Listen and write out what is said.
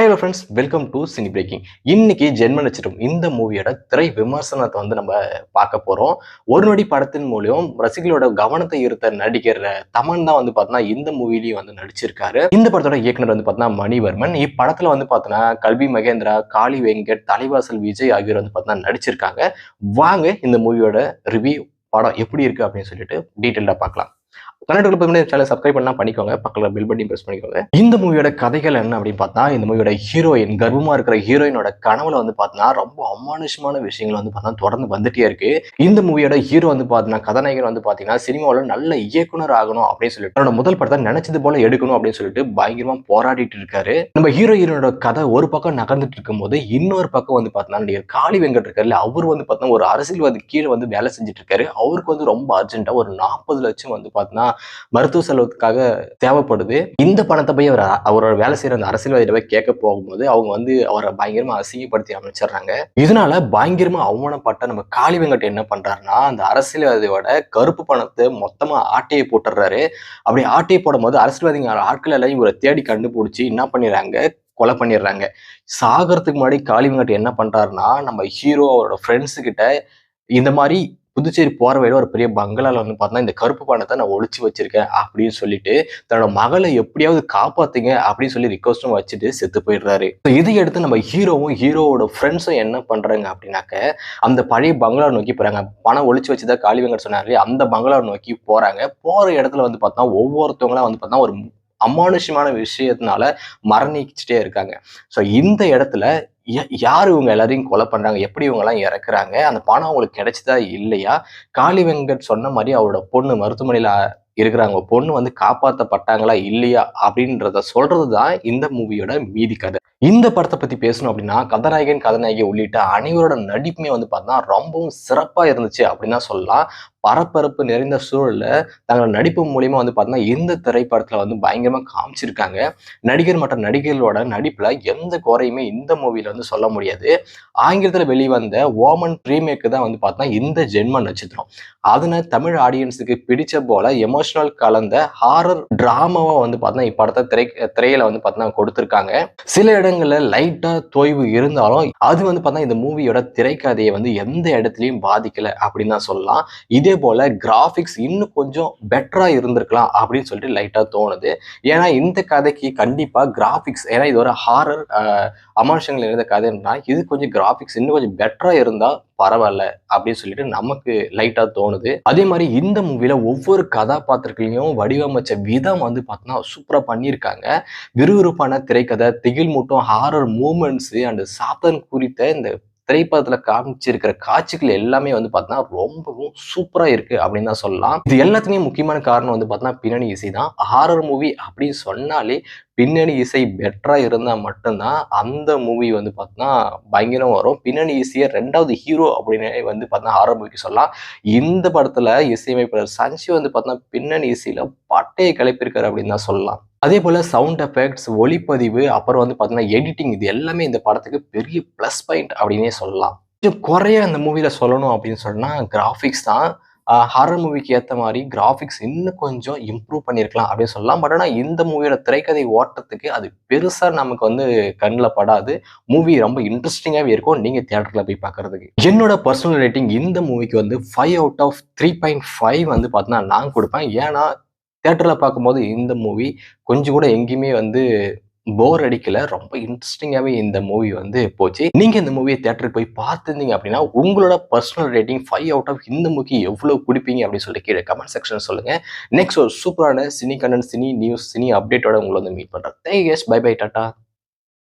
Hello friends welcome to cine breaking இன்னைக்கு ஜென்ம நட்சத்திரம் இந்த மூவியோட திரை விமர்சனத்தை வந்து நம்ம பார்க்க போறோம். ஒரு நொடி படத்தின் மூலியம் ரசிகர்களோட கவனத்தை ஈர்த்த நடிகர் தமன் தான் வந்து பார்த்தோன்னா இந்த மூவிலையும் வந்து நடிச்சிருக்காரு. இந்த படத்தோட இயக்குனர் வந்து பார்த்தோன்னா மணிவர்மன். இப்படத்துல வந்து பார்த்தோன்னா கல்வி மகேந்திரா காளி வெங்கட் தலைவாசல் விஜய் ஆகியோர் வந்து பார்த்தோன்னா நடிச்சிருக்காங்க. வாங்க இந்த மூவியோட ரிவ்யூ படம் எப்படி இருக்கு அப்படின்னு சொல்லிட்டு டீட்டெயிலாக பார்க்கலாம். கன்னடத்தில் போய் சேனல் சப்ஸ்கிரைப் பண்ணா பண்ணிக்கோங்க. பக்கத்தில் பில் பட்டி ப்ரெஸ் பண்ணிக்கோங்க. இந்த மூவியோட கதைகள் என்ன அப்படின்னு பார்த்தா இந்த மூவியோட ஹீரோயின் கர்ப்பமாக இருக்கிற ஹீரோயினோட கனவுல வந்து பார்த்தா ரொம்ப அமானுஷமான விஷயங்கள் வந்து பார்த்தா தொடர்ந்து வந்துட்டே இருக்கு. இந்த மூவியோட ஹீரோ வந்து பார்த்தீங்கன்னா கதாநாயகன் வந்து பார்த்தீங்கன்னா சினிமாவில் நல்ல இயக்குனர் ஆகணும் அப்படின்னு சொல்லிட்டு தன்னோட முதல் படத்தை நினைச்சது போல எடுக்கணும் அப்படின்னு சொல்லிட்டு பயங்கரமா போராடிட்டு இருக்காரு. நம்ம ஹீரோ ஹீரோயினோட கதை ஒரு பக்கம் நகர்ந்துட்டு இருக்கும்போது இன்னொரு பக்கம் வந்து பார்த்தீங்கன்னா நடிகர் காளி வெங்கட் இருக்காருல்ல அவர் வந்து பார்த்தீங்கன்னா ஒரு அரசியல்வாதி கீழே வந்து வேலை செஞ்சுட்டு இருக்காரு. அவருக்கு வந்து ரொம்ப அர்ஜென்ட்டா ஒரு நாற்பது லட்சம் வந்து பார்த்தீங்கன்னா மருத்துவ செலவுக்காக தேவைப்படுது. இந்த பணத்தை போய் அவர் அவரோட வேலை செய்யற அந்த அரசியல்வாதியிட போய் கேட்க போகும்போது அவங்க வந்து அவரை பயங்கரமா அசிங்கப்படுத்தி அமைச்சிடுறாங்க. இதனால பயங்கரமா அவமானப்பட்ட நம்ம காளி வெங்கட் என்ன பண்றாருன்னா அந்த அரசியல்வாதியோட கருப்பு பணத்தை மொத்தமா ஆட்டையை போட்டுடுறாரு. அப்படி ஆட்டையை போடும்போது அரசியல்வாதிங்க ஆட்கள் எல்லாம் இவரை தேடி கண்டுபிடிச்சி என்ன பண்ணிடுறாங்க? கொலை பண்ணிடுறாங்க. சாகிறதுக்கு முன்னாடி காளி வெங்கட் என்ன பண்றாருன்னா நம்ம ஹீரோ அவரோட ஃப்ரெண்ட்ஸு கிட்ட இந்த மாதிரி புதுச்சேரி போற வழியில ஒரு பெரிய பங்களால வந்து பார்த்தா இந்த கருப்பு பணத்தை நான் ஒழிச்சு வச்சிருக்கேன் அப்படின்னு சொல்லிட்டு தன்னோட மகளை எப்படியாவது காப்பாத்துங்க அப்படின்னு சொல்லி ரிக்வஸ்டும் வச்சுட்டு செத்து போயிடுறாரு. இதை எடுத்து நம்ம ஹீரோவும் ஹீரோவோட ஃப்ரெண்ட்ஸும் என்ன பண்றாங்க அப்படின்னாக்க அந்த பழைய பங்களா நோக்கி போறாங்க. பணம் ஒழிச்சு வச்சுதான் காளி வெங்கட் சொன்னாரு. அந்த பங்களா நோக்கி போறாங்க. போற இடத்துல வந்து பார்த்தா ஒவ்வொருத்தவங்களா வந்து பார்த்தா ஒரு அமானுஷ்யமான விஷயத்தினால மரணிச்சுட்டே இருக்காங்க. ஸோ இந்த இடத்துல யார் இவங்க எல்லாரையும் கொலை பண்றாங்க? எப்படி இவங்கெல்லாம் இறக்குறாங்க? அந்த பணம் அவங்களுக்கு கிடைச்சதா இல்லையா? காளி வெங்கட் சொன்ன மாதிரி அவரோட பொண்ணு மருத்துவமனையில இருக்கிறாங்க. பொண்ணு வந்து காப்பாற்றப்பட்டாங்களா இல்லையா? அப்படின்றத சொல்றது தான் இந்த மூவியோட மீதி கதை. இந்த படத்தை பத்தி பேசணும் அப்படின்னா கதாநாயகன் கதாநாயகி உள்ளிட்ட அனைவரோட நடிப்புமே வந்து பார்த்தா ரொம்பவும் சிறப்பா இருந்துச்சு அப்படின்னு தான் சொல்லலாம். பரபரப்பு நிறைந்த சூழல்ல தங்களோட நடிப்பு மூலியமா வந்து பார்த்தீங்கன்னா இந்த திரைப்படத்துல வந்து பயங்கரமா காமிச்சிருக்காங்க? நடிகர் மற்றும் நடிகர்களோட நடிப்புல எந்த குறையுமே இந்த மூவில வந்து சொல்ல முடியாது. ஆங்கிலத்துல வெளிவந்த ஓமன் ப்ரீமேக்கு தான் வந்து பார்த்தா இந்த ஜென்ம நட்சத்திரம். அதனால தமிழ் ஆடியன்ஸுக்கு பிடிச்ச போல எமோஷனல் கலந்த ஹாரர் டிராமாவா வந்து பார்த்தீங்கன்னா இப்படத்தை திரை திரையில வந்து பார்த்தீங்கன்னா கொடுத்துருக்காங்க. சில இடங்கள்ல லைட்டா தொய்வு இருந்தாலும் அது வந்து பார்த்தா இந்த மூவியோட திரைக்கதையை வந்து எந்த இடத்துலயும் பாதிக்கல அப்படின்னு தான் சொல்லலாம். இதே போல கிராஃபிக்ஸ் இன்னும் கொஞ்சம் பெட்டராக இருந்திருக்கலாம் அப்படின்னு சொல்லிட்டு லைட்டாக தோணுது. ஏன்னா இந்த கதைக்கு கண்டிப்பாக கிராஃபிக்ஸ் ஏன்னா இது ஒரு ஹாரர் அமானுஷங்கள் இருந்த கதைன்னா இது கொஞ்சம் கிராஃபிக்ஸ் இன்னும் கொஞ்சம் பெட்டராக இருந்தால் பரவாயில்ல அப்படின்னு சொல்லிட்டு நமக்கு லைட்டாக தோணுது. அதே மாதிரி இந்த மூவியில் ஒவ்வொரு கதாபாத்திரங்களையும் வடிவமைச்ச விதம் வந்து பார்த்தோன்னா சூப்பராக பண்ணியிருக்காங்க. விறுவிறுப்பான திரைக்கதை திகில் மூட்டம் ஹாரர் மூமெண்ட்ஸு அண்ட் சாத்தன் குறித்த இந்த திரைப்படத்துல காமிச்சிருக்கிற காட்சிகள் எல்லாமே வந்து பார்த்தீங்கன்னா ரொம்பவும் சூப்பரா இருக்கு அப்படின்னு தான் சொல்லலாம். இது எல்லாத்துலயும் முக்கியமான காரணம் வந்து பார்த்தீங்கன்னா பின்னணி இசை தான். ஹாரர் மூவி அப்படின்னு சொன்னாலே பின்னணி இசை பெட்டரா இருந்தா மட்டும்தான் அந்த மூவி வந்து பார்த்தீங்கன்னா பயங்கரம் வரும். பின்னணி இசையை ரெண்டாவது ஹீரோ அப்படின்னு வந்து பார்த்தீங்கன்னா ஹாரர் மூவிக்கு சொல்லலாம். இந்த படத்துல இசையமைப்பாளர் சஞ்சி வந்து பார்த்தீங்கன்னா பின்னணி இசையில பட்டையை கிளப்பியிருக்காரு அப்படின்னு தான் சொல்லலாம். அதே போல சவுண்ட் எஃபெக்ட்ஸ் ஒளிப்பதிவு அப்புறம் வந்து பார்த்தீங்கன்னா எடிட்டிங் இது எல்லாமே இந்த படத்துக்கு பெரிய ப்ளஸ் பாயிண்ட் அப்படின்னே சொல்லலாம். கொஞ்சம் குறைய இந்த மூவியில் சொல்லணும் அப்படின்னு சொன்னால் கிராஃபிக்ஸ் தான். ஹாரர் மூவிக்கு ஏற்ற மாதிரி கிராஃபிக்ஸ் இன்னும் கொஞ்சம் இம்ப்ரூவ் பண்ணியிருக்கலாம் அப்படின்னு சொல்லலாம். பட் ஆனால் இந்த மூவியோட திரைக்கதை ஓட்டத்துக்கு அது பெருசாக நமக்கு வந்து கண்ணில் படாது. மூவி ரொம்ப இன்ட்ரெஸ்டிங்காகவே இருக்கும். நீங்கள் தியேட்டரில் போய் பார்க்கறதுக்கு என்னோட பர்சனல் ரேட்டிங் இந்த மூவிக்கு வந்து five out of three point five வந்து பார்த்தீங்கன்னா நான் கொடுப்பேன். ஏன்னா தேட்டரில் பார்க்கும்போது இந்த மூவி கொஞ்சம் கூட எங்கேயுமே வந்து போர் அடிக்கல. ரொம்ப இன்ட்ரெஸ்டிங்காகவே இந்த மூவி வந்து போச்சு. நீங்கள் இந்த மூவியை தேட்டருக்கு போய் பார்த்துருந்தீங்க அப்படின்னா உங்களோட personal rating five out of இந்த மூவிக்கு எவ்வளோ கொடுப்பீங்க அப்படின்னு சொல்லி கீழே கமெண்ட் செக்ஷன் சொல்லுங்கள் நெக்ஸ்ட் ஒரு சூப்பரான சினி கண்டன் சினி நியூஸ் சினி அப்டேட்டோட உங்களை வந்து மீட் பண்றேன். Thank by bye tata